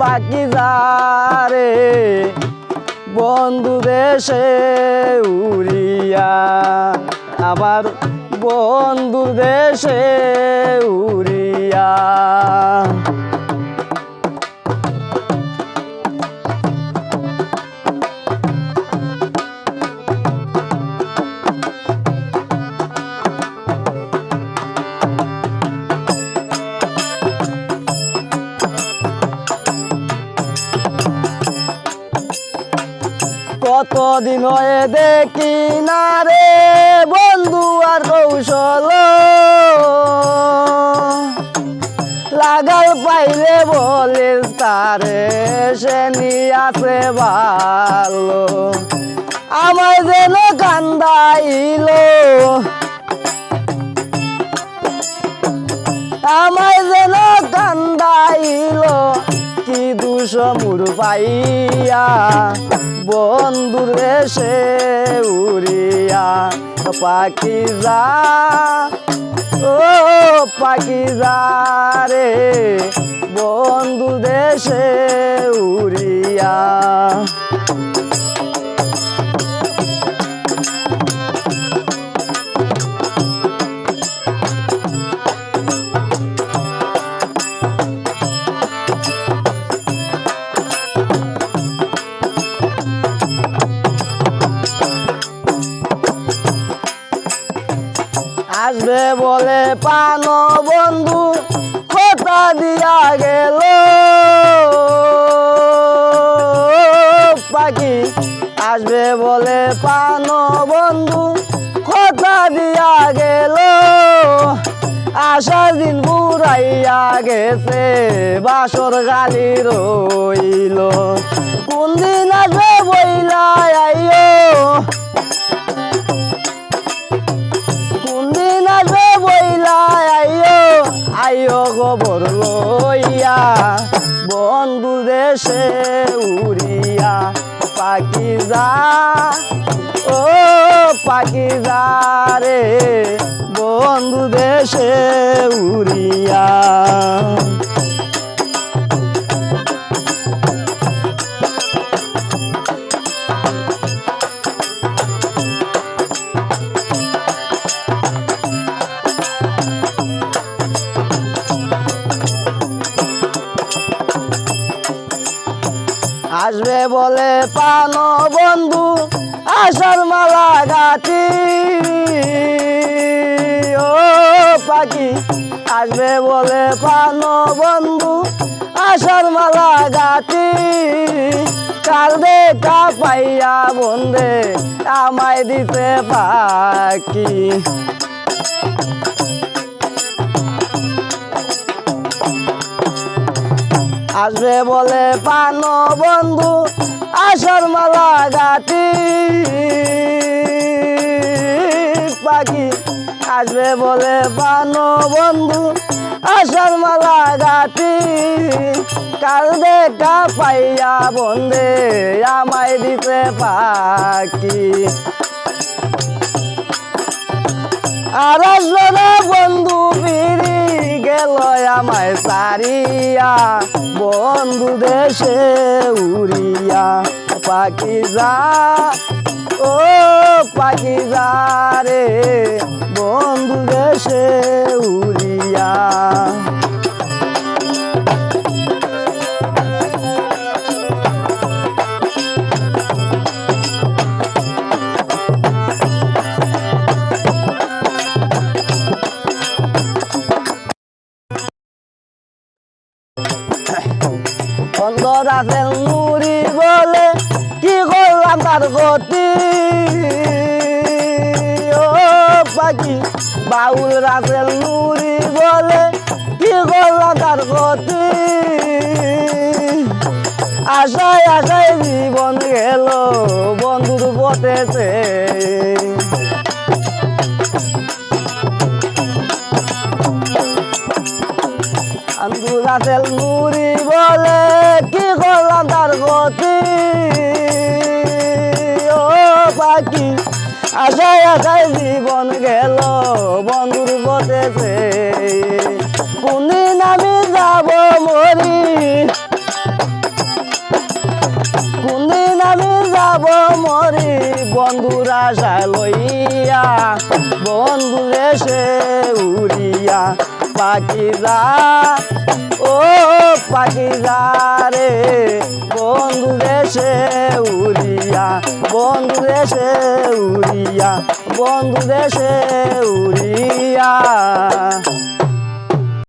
পাখি যারে বন্ধু দেশে উড়িয়া আমার বন্ধু দেশে উড়িয়া। কতদিন হয়ে দেখি না রে বন্ধু আর কৌশল। লাগাল পাইলে বলে তারে সে নিয়াছে ভালো আমায় যেন কান্দাইলো। আমায় যেন কান্দাইল। কি দুশ মুর পাইয়া? বন্ধুর দেশে উড়িয়া। পাখি যা ও পাখি যা রে। বন্ধু দেশে উড়িয়া। আসবে বলে পান বন্ধু কথা দিয়া গেল। পাখি আসবে বলে পান বন্ধু কথা দিয়া গেল। আসার দিন বুড়াইয়া গেছে, বাসর গালি রইল। খবর লইয়া বন্ধু দেশে উড়িয়া পাখি যা ও পাখি যা রে বন্ধু দেশে উড়িয়া। আসবে বলে পান বন্ধু আশার মালা গাছি। ও পাখি, আসবে বলে পান বন্ধু আশার মালা গাছি। কাল দেখা পাইয়া বন্ধে, আমায় দিতে পাখি। আসবে বলে পান বন্ধু আসার মালা গাটি পাখি আসবে বলে পান বন্ধু আসার মালা গাটি কাল দেখা পাইয়া বন্ধে আমায় দিতে পাখি। আর বন্ধু ফিরি। গেল আমায় সারিয়া। বন্ধু দেশে উড়িয়া। পাখি যা ও পাখি যা রে। বন্ধু দেশে সুন্দর আছে নুরি বলে কি করলাম তার গতি? ও পাখি, বাউল রাসেল নুরি বলে কি করলাম তার গতি? আশায় আশায় জীবন গেল বন্ধুর পথেছে আন্দুলাতেল নুরি দেখায় জীবন গেল, বন্ধুর পথেছে কোনদিন আমি যাব মরি। কোনদিন আমি যাব মরি, বন্ধুরা আশা লইয়া বন্ধু এসে উড়িয়া। পাখিরা, ও পাখিরা রে ও দেশে উড়িয়া বন্ধু দেশে উড়িয়া বন্ধু দেশে উড়িয়া।